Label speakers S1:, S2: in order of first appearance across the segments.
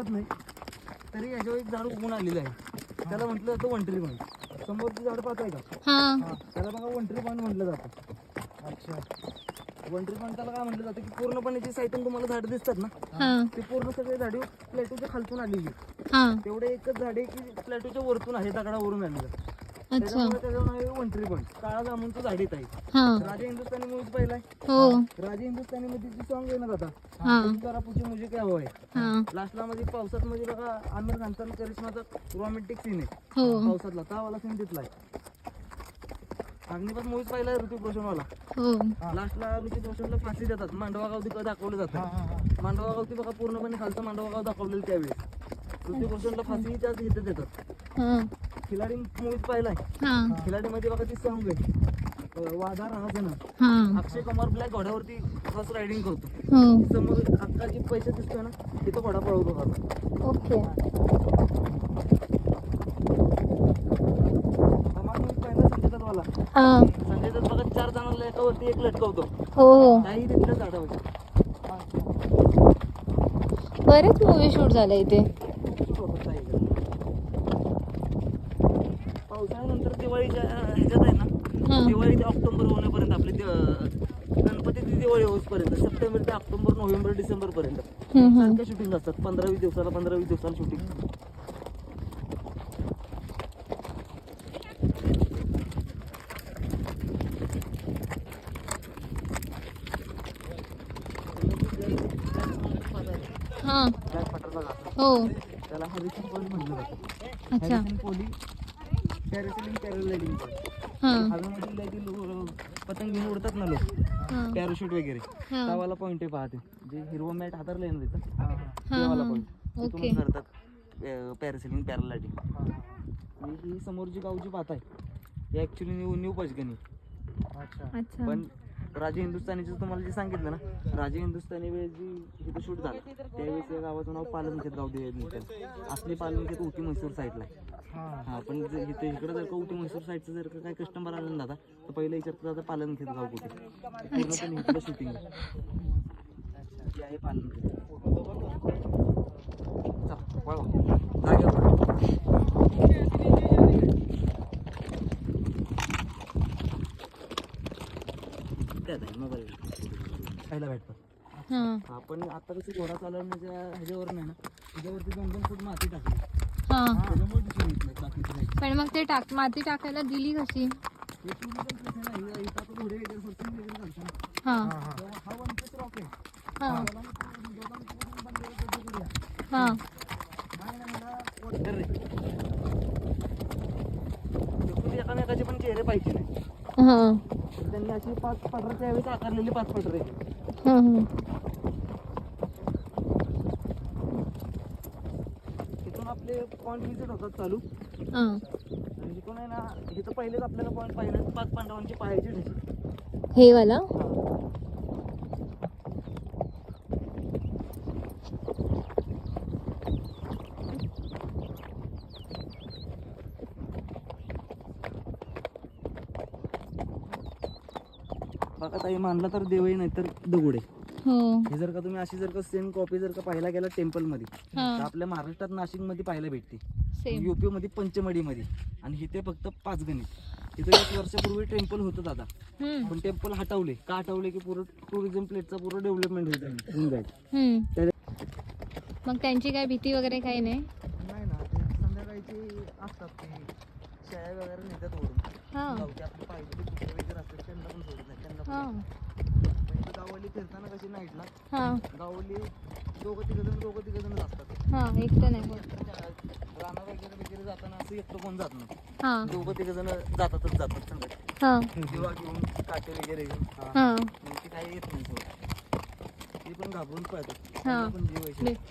S1: दाखवत नाही. तरी याच्यावर एक झाड उगून आलेलं आहे. त्याला म्हटलं जातं वंटरी पॉईंट समोरची झाड पाहत आहे का?
S2: हा.
S1: त्याला बघा वंटरी पॉईंट म्हटलं जातं. अच्छा. वंटरी पॉईंट त्याला काय म्हटलं जातं की पूर्णपणे जे साईटून तुम्हाला झाडं दिसतात ना
S2: हा.
S1: ते पूर्ण सगळे झाडी प्लॅटोच्या खालतून आलेली.
S2: हा.
S1: तेवढे एकच झाड की प्लॅटोच्या वरतून आहे दगडावरून आलेलं.
S2: अच्छा.
S1: त्याच्यामुळे त्याचं नाव आहे वंटरी पॉईंट काळा जामुनचं झाड येत आहे.
S2: हा.
S1: राजा हिंदुस्थानी मूवीज पाहिलाय
S2: हो.
S1: राजा हिंदुस्थानी मध्ये जी सॉंग येणार आता
S2: हा.
S1: जरा पुढची मुझे काय हवं आहे.
S2: हा.
S1: लास्टला मध्ये पावसात मध्ये बघा आमिर खानचा आणि करिश्माचा रोमॅन्टिक सीन आहे.
S2: हो.
S1: पावसातला. त्यावाला सीन तिथला आहे. अग्निपथ मूवीज पाहिलाय ऋतिक रोशनवाला
S2: हो.
S1: लास्टला ऋतिक रोशनला फाशी देतात. मांडवा गाव तिकडे दाखवलं जातं मांडवा गाव ती बघा पूर्णपणे खालचं मांडवा गाव दाखवलेलं त्यावेळेस. ऋतिक रोशनला फाशी त्याच इथे देतात.
S2: हा.
S1: खिलाडी मूवीज पाहिलाय.
S2: हा.
S1: खिलाडीमध्ये बघा ती सॉंग आहे. वादा राहा ना.
S2: हा.
S1: अक्षय कुमार ब्लॅक घोड्यावरती हॉर्स रायडिंग करतो.
S2: हो.
S1: समोर अक्का जी पैसे दिसतोय ना तिथं घोडा पळवतो
S2: ओके.
S1: पहिला संजय दत्तवाला
S2: हा.
S1: संजय दत्त बघा चार जणांना एकावरती एक लटकवतो.
S2: हो
S1: काही तिथलं झाडावरती
S2: बरेच मूवी शूट झाले इथे
S1: पावसाळ्यानंतर दिवाळीच्या ह्याच्यात आहे ना
S2: हा
S1: दिवाळी ते ऑक्टोबर होण्यापर्यंत आपली दि- गणपतीची दिवाळी होईपर्यंत सप्टेंबर ते ऑक्टोबर नोव्हेंबर डिसेंबर पर्यंत. सारख्या शूटिंग असतात पंधरा वीस दिवसाला पंधरा वीस दिवसाला शूटिंग
S2: हा.
S1: त्याला हरिसिंग पॉईंट म्हटलं जातं.
S2: अच्छा.
S1: हॅरिसन पोली पॅरासिलिंग पॅरालाइडिंग पॉईंट
S2: हा
S1: हवेमध्ये लय ते लो- पतंग घेऊन उडतात ना लोक.
S2: हा.
S1: पॅराशूट वगैरे. त्यावाला पॉईंट आहे पाहते जे हिरवं मॅट हातारलंय ना तिथं? तिथून करतात पॅरासिलिंग पॅरालाइडिंग आणि ही समोरची गावची पात आहे. ही ॲक्च्युली न्यू न्यू पचगणी.
S2: अच्छा.
S1: पण राजे हिंदुस्थानीचं तुम्हाला जे सांगितलं ना राजे हिंदुस्थानी वेळेस जी इथं शूट झालं त्यावेळेस या गावाचं नाव पालनखेत गाव दे असली पालनखेत उटी म्हैसूर साईडला आहे. हा. पण इथे इकडे जर का उटी म्हैसूर साईडचं जर का काही कस्टमर आलं ना दादा तर पहिलं विचारतं दादा पालनखेत गाव कुठे? ते पूर्णपणे इकडं शूटिंग आहे आहे पालनखेत. चल, त्यात आहे मोबाईल खायला भेटतात
S2: हा.
S1: आपण आता कसं घोडा चालवण्याच्या ह्याच्यावर नाही ना त्याच्यावरती दोन दोन फूट माती टाकली.
S2: हा.
S1: त्याच्यामुळे दिसून येत नाही बाकीचं काही
S2: पण मग ते टाक माती टाकायला दिली कशी?
S1: हे पण कसं नाही, हे इथं आपण घोडे वगैरे फरसून वगैरे घालतो ना,
S2: हा.
S1: तेव्हा हा. वन पीस रॉक आहे.
S2: हा.
S1: त्याला मग दोघांनी पूर्ण बांधलेलं त्याचं करूया.
S2: हा.
S1: नाही ना मला water रे. एकूण एकामेकाचे पण चेहरे पाहिजे नाही.
S2: हा.
S1: त्यांनी अशी पाच पटर त्यावेळेस आकारलेली पाच पटर आहे. तिथून आपले पॉईंट विजिट होतात चालू.
S2: हा.
S1: आणि तिथून आहे ना इथं पहिलेच आपल्याला पॉईंट पाहिजे पाच पांडवांची पाहायची ठेची
S2: हे वाला
S1: बघा ताई मानला तर देवही नाही तर दगड. आहे
S2: हो.
S1: हे जर का तुम्ही अशी जर का सेम कॉपी जर का पाहायला गेला टेम्पलमध्ये
S2: हा.
S1: तर आपल्या महाराष्ट्रात नाशिकमध्ये पाहायला भेटते.
S2: सेम
S1: युपी मध्ये पंचमढी मध्ये आणि इथे फक्त पाच गणित. तिथे एक वर्षापूर्वी टेम्पल होतं दादा.
S2: हम्म.
S1: पण टेम्पल हटवले. का हटवले? की पूर्ण टुरिझम प्लेटचा पूर्ण डेव्हलपमेंट होत आहे होऊन जाईल.
S2: हम्म. मग त्यांची काय भीती वगैरे काही नाही?
S1: नाही ना ते संध्याकाळची असतात ते शेळ्या वगैरे नेतात
S2: हा.
S1: गावचे आपले पाहिजे कुत्रे वगैरे असतात
S2: हा.
S1: गाववाली फिरताना कशी नाईटला गाववाली दोघं तिघ जण दोघं तिघ जण असतात.
S2: हा एकटं नाही.
S1: राणा वगैरे वगैरे जाताना असं एकटं कोण जात नाही.
S2: हा.
S1: दोघं तिघ जण जातातच जातात
S2: हा.
S1: किंवा घेऊन काटे वगैरे घेऊन. ते काही येत नाही ती पण घाबरून पळतात
S2: हा.
S1: पण जीव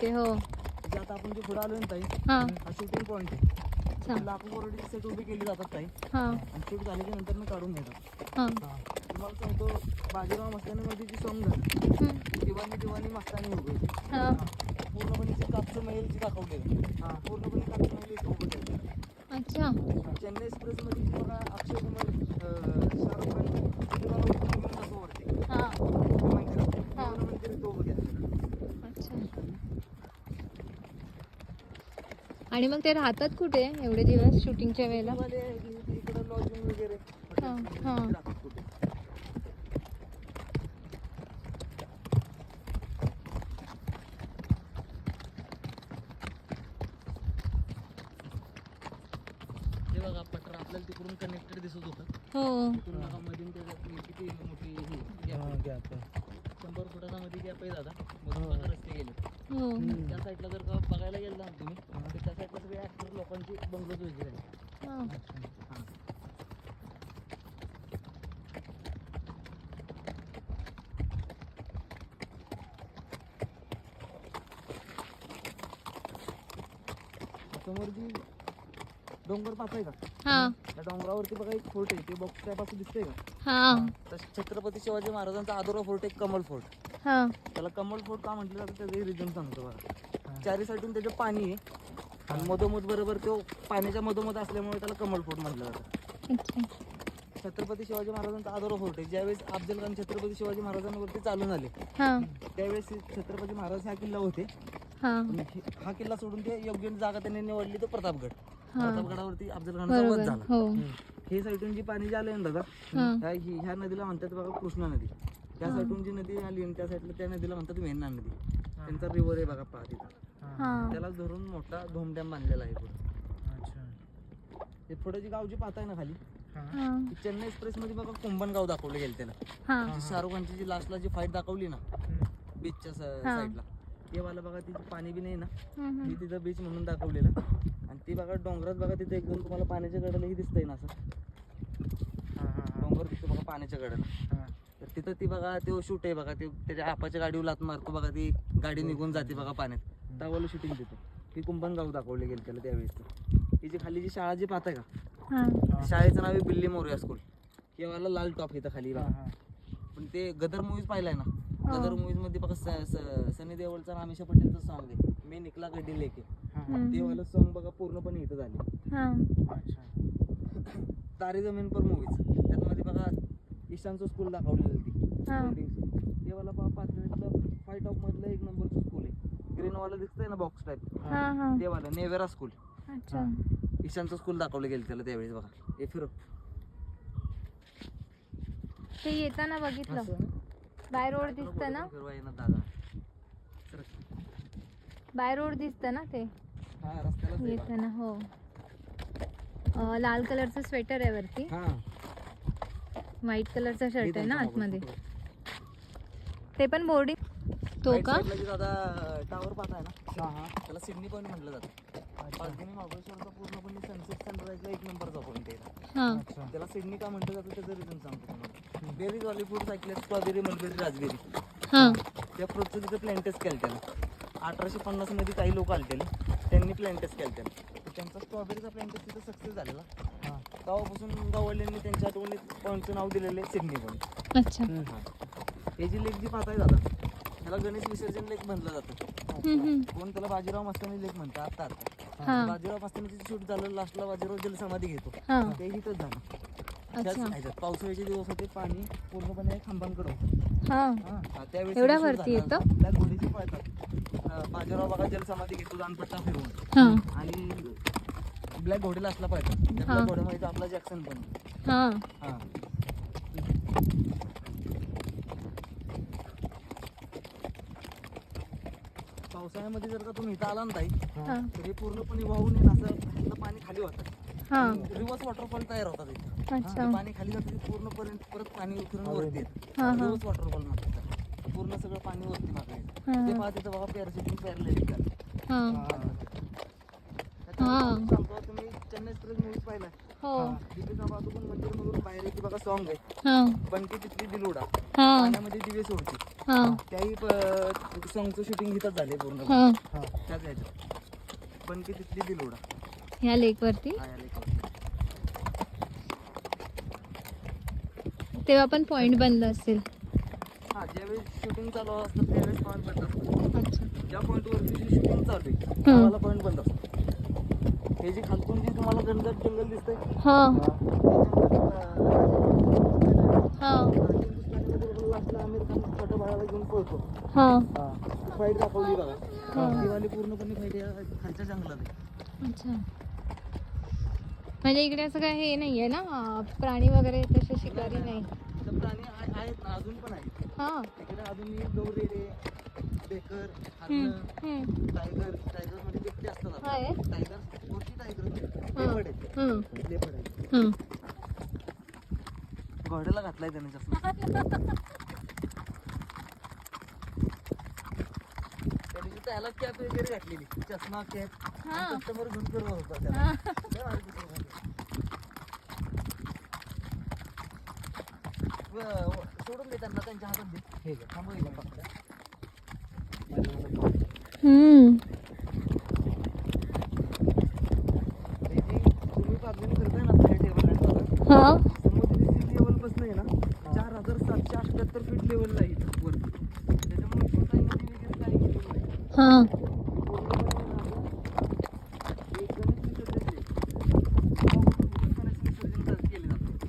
S2: हो.
S1: आता आपण जे पुढे आलो ना ताई
S2: हा.
S1: शूटिंग पॉईंट आहे. लाखो करोडची सेट उभी केली जातात ताई.
S2: हा.
S1: आणि शूट झाल्याच्यानंतर मी काढून घेतात तुम्हाला सांगतो बाजीराव मस्तानी मध्ये जी सॉंग झालं
S2: हम्म.
S1: दिवाणी दिवाणी मस्तानी उभे
S2: हा.
S1: पूर्णपणे ते कापचं महल जे दाखवलेलं पूर्णपणे कापचं उभं केलं.
S2: अच्छा.
S1: चेन्नई एक्सप्रेस मध्ये जे बघा अक्षय कुमार शाहरुख खान वरती.
S2: हा. हा.
S1: मंदिर
S2: अच्छा. आणि मग ते राहतात कुठे एवढे दिवस शूटिंगच्या वेळेला?
S1: इकडं लॉजिंग वगैरे.
S2: हा, हा.
S1: राहतात कुठे. हे बघा पटर आपल्याला तिकडून कनेक्टेड दिसत होतं.
S2: हो.
S1: तिकडून बघा मधून त्याच्यात हे किती मोठी ही gap आहे. शंभर फुटाचा मध्ये गॅप आहे दादा मधून बघा रस्ते गेले.
S2: हो.
S1: त्या साईडला जर का बघायला गेलं ना तुम्ही तर त्या साईडला सगळे ऍक्टर लोकांची बंगलोज वगैरे आहेत
S2: हा.
S1: हा. समोर जी डोंगर आहे का?
S2: हा.
S1: त्या डोंगरावरती बघा एक फोर्ट आहे ते बॉक्स टाईप दिसतंय का?
S2: हा.
S1: तर छत्रपती शिवाजी महाराजांचा आदोरा फोर्ट एक कमल फोर्ट.
S2: हा.
S1: त्याला कमल फोर्ट का म्हटलं जातं त्याचं रिझन सांगतो बघा. चारी साईडून त्याचं पाणी आहे. आणि मधोमध बरोबर तो पाण्याच्या मधोमध असल्यामुळे त्याला कमल फोर्ट म्हटलं जातं.
S2: अच्छा.
S1: छत्रपती शिवाजी महाराजांचा आदोरा फोर्ट आहे. ज्यावेळेस अफजल खान छत्रपती शिवाजी महाराजांवरती चालून आले
S2: हा.
S1: त्यावेळेस छत्रपती महाराज हा किल्ला होते.
S2: हा
S1: किल्ला सोडून ते योग्य जागा त्यांनी निवडली तो प्रतापगड. प्रतापगडावरती अफजल खानचा वध
S2: बरोबर
S1: झाला.
S2: हो.
S1: हे साईडून जी पाणी जे आलंय ना दादा
S2: हा.
S1: ह्या ही- ह्या नदीला म्हणतात बघा कृष्णा नदी. त्या साईडून जी नदी आली त्या साईडला त्या नदीला म्हणतात वेण्णा नदी. त्यांचा रिव्हर आहे बघा पहा तिथं. त्याला धरून मोठा धोम डॅम बांधलेला आहे पुढे. हे पुढे जी गाव जी पाहताय ना खाली
S2: हा.
S1: ती चेन्नई एक्सप्रेस मध्ये बघा कुंभन गाव दाखवलं गेलं त्याला.
S2: हा.
S1: जी शाहरुख खानची जी लास्टला जी फाईट दाखवली ना बीचच्या. साईडला ते वाला बघा तिथे पाणी बी नाही ना. तिथं बीच म्हणून दाखवलेलं. आणि ती बघा डोंगरात बघा तिथे एकदम तुम्हाला पाण्याच्या कडेलाही दिसतंय ना असं. डोंगर दिसतो बघा पाण्याच्या कडेला तर तिथं ती बघा ते शूट आहे बघा ते त्याच्या आपाच्या गाडीवर लात मारतो बघा ती गाडी निघून जाते बघा पाण्यात. त्यावाला शूटिंग तिथं ती कुंभन गाव दाखवले गेलं त्याला त्यावेळेस. ही जी खाली जी शाळा जी पाहताय का?
S2: हा.
S1: शाळेचं नाव आहे बिल्ली मोरिया स्कूल किंवा लाल टॉप इथं खाली बघा. पण ते गदर मूवीज पाहिलाय ना? गदर मूवीजमध्ये बघा सनी देओलचा आणि अमिषा पटेलचं सॉन्ग आहे. मी निकला गड्डी लेके. ते वाला सॉन्ग बघा पूर्णपणे इथं झाले.
S2: हा.
S1: तारे जमीन पर मूवीज त्यामध्ये बघा ईशानचं स्कूल दाखवलेलं ती.
S2: हा.
S1: ते वाला बघा पाचवीतलं फाईव्ह टॉप मधलं एक नंबरचं स्कूल आहे. ग्रीन वाला दिसतंय ना बॉक्स टाईप
S2: हा हा.
S1: ते वाला नेवेरा स्कूल
S2: अच्छा
S1: ईशानचं स्कूल दाखवलं गेलं त्याला त्यावेळेस बघा. हे फिरो
S2: ते येताना बघितलं. बाय रोड दिसतं ना. बाय रोड दिसतं ना ते?
S1: हा.
S2: येताना हो अं, लाल कलरचं स्वेटर आहे वरती.
S1: हा.
S2: व्हाईट कलरचा
S1: हे
S2: शर्ट आहे ना आतमध्ये. ते पण बोर्डिंग तो का?
S1: टावर पाहताय ना? त्याला सिडनी पॉईंट म्हटलं जातं. पाचगणी महाबळेश्वरचा पूर्णपणे सनसेट सनराईजला एक नंबरचा पॉईंट आहे
S2: हा.
S1: त्याला सिडनी का म्हटलं जातं त्याचं रिझन सांगतो तुम्हाला. बेरीज वाले फ्रूट्स ऐकले स्ट्रॉबेरी मलबेरी राजबेरी
S2: हा.
S1: त्या फ्रूटचं तिथं प्लॅन्टेस केलं त्याला अठराशे पन्नासमध्ये काही लोक आलतेले त्यांनी प्लॅन्टेस केलं त्याला तर त्यांचा स्ट्रॉबेरीचा प्लॅन्टेस तिथं सक्सेस झालेला. तेव्हापासून गाववाल्यांनी त्यांच्या आठवणीत पॉईंटचं नाव दिलेलं आहे? सिडनी पॉईंट
S2: अच्छा.
S1: हे. जी लेक जी पाहताय दादा त्याला गणेश विसर्जन लेक म्हणलं जातं. कोण? त्याला बाजीराव मस्तानी लेक म्हणतात. आता. आता
S2: हा.
S1: बाजीराव मस्तानीचं शूट झालं लास्टला बाजीराव जलसमाधी घेतो.
S2: हा.
S1: ते इथंच झालं. त्याच
S2: अच्छा.
S1: ह्याच्यात. पावसाळ्याचे दिवस होते पाणी पूर्णपणे खांबांकडे होतं.
S2: हा.
S1: हा, त्यावेळेस
S2: एवढ्या वरती
S1: झालं.
S2: येतं?
S1: त्या घोडीची पळतात. अं, बाजीराव बघा जलसमाधी घेतो दानपट्टा फिरवून.
S2: हा.
S1: आणि ब्लॅक घोडीला असला पाहिजे त्या
S2: हा.
S1: ब्लॅक घोड्यामध्ये तो आपला जॅक्सन पण.
S2: हा.
S1: हा. पावसाळ्यामध्ये जर का तुम्ही इथं आला ना ताई
S2: हा.
S1: तर हे पूर्णपणे वाहून येईल असं ह्यातलं पाणी खाली होतं.
S2: हा.
S1: रिवर्स वॉटरफॉल तयार होतात इथे.
S2: अच्छा.
S1: ते पाणी खाली जातं ते पूर्णपर्यंत परत पाणी उतरून वरती येतं.
S2: हा हा.
S1: रिवर्स वॉटरफॉल म्हणतात त्याला. पूर्ण सगळं पाणी वरती मागे येतं.
S2: हा.
S1: ते पहा तिथं बघा पॅरासिटिंग पॅरलेटिक
S2: हा.
S1: सांगतो तुम्ही चेन्नई एक्सप्रेस मूवी पाहिला
S2: हो.
S1: दीपिका पादुकोण मंदिर मधून बाहेर येते बघा सॉन्ग आहे.
S2: हा.
S1: बनकी तिथली दिलोडा.
S2: हा.
S1: पाण्यामध्ये दिवे सोडते.
S2: हा.
S1: त्याही सॉंगचं शूटिंग इथंच झाले पूर्ण.
S2: हा.
S1: त्याच ह्याच्यात बनकी तिथली दिलोडा.
S2: ह्या लेक वरती
S1: या लेखावर.
S2: तेव्हा पण पॉइंट बंद असेल.
S1: हा शूटिंग चालू असतं त्यावेळेस पॉईंट बंद असतं. ज्या पॉईंटवरती जी शूटिंग चालू आहे त्याला पॉईंट बंद असतो. हे जे खालतून जी तुम्हाला जंगल दिसतंय
S2: हा.
S1: हे
S2: हा.
S1: आमिर खान छोट्या बाळाला घेऊन पळतो
S2: हा
S1: फाईट दाखवली बघा.
S2: हा.
S1: वाली पूर्णपणे फाईट खालच्या जंगलात आहे.
S2: अच्छा. म्हणजे इकडे असं काय हे नाहीये ना अं, प्राणी वगैरे तसे शिकारी नाही
S1: प्राणी आहे- आहेत ना अजून पण आहेत
S2: हा
S1: तिकडे अजून गौरेडे बेकर
S2: हम्म,
S1: हरण
S2: हम्म.
S1: टायगर टायगरमध्ये बिबटे असतात आता.
S2: आहे?
S1: टायगर मोठी टायगर. लेपर्ड आहेत
S2: हम्म,
S1: लेपर्ड आहेत
S2: हम्म.
S1: घोड्याला घातलाय त्याने तिथं ह्याला कॅप वगैरे घातलेली चष्मा कॅप. कस्टमर घेऊन फिरवत होता त्याला
S2: हा.
S1: लय भारी picture झालं. व- व- सोडून दे त्यांना त्यांच्या हातात दे हे घे, थांबव इथं फक्त.
S2: हम्म.
S1: हे जे तुम्ही पार्किंग करताय ना आपल्या टेबल लँडवर
S2: हा
S1: समुद्री सी लेवलपासून आहे ना चार हजार सातशे अठ्याहत्तर फीट लेवलला आहे वरती त्याच्यामुळे इथे काही नदी वगैरे काही गेलेली नाही
S2: हा
S1: एक गणेश विसर्जन आहे. गावाकडून गणेश विसर्जन कर- केले जाते म्हणून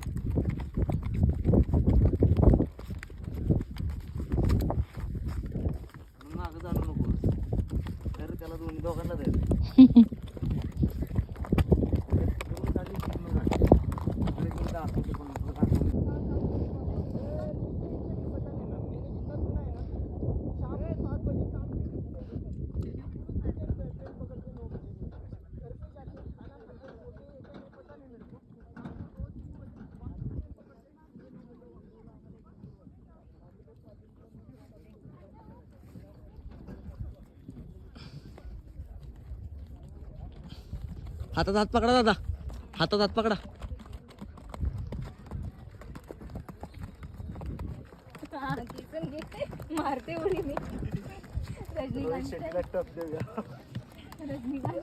S1: मागं जाणू नकोस तर त्याला दोन दोघांना द्यायचं तिकडून काढली तिकडून काढली. इकडे तिकडे दाखवते पण इकडे दाखवते. हातात हात पकडा दादा. हातात हात पकडा.
S2: मारते उडी मी. रजनीकांत.
S1: टप देऊया
S2: रजनीकांत.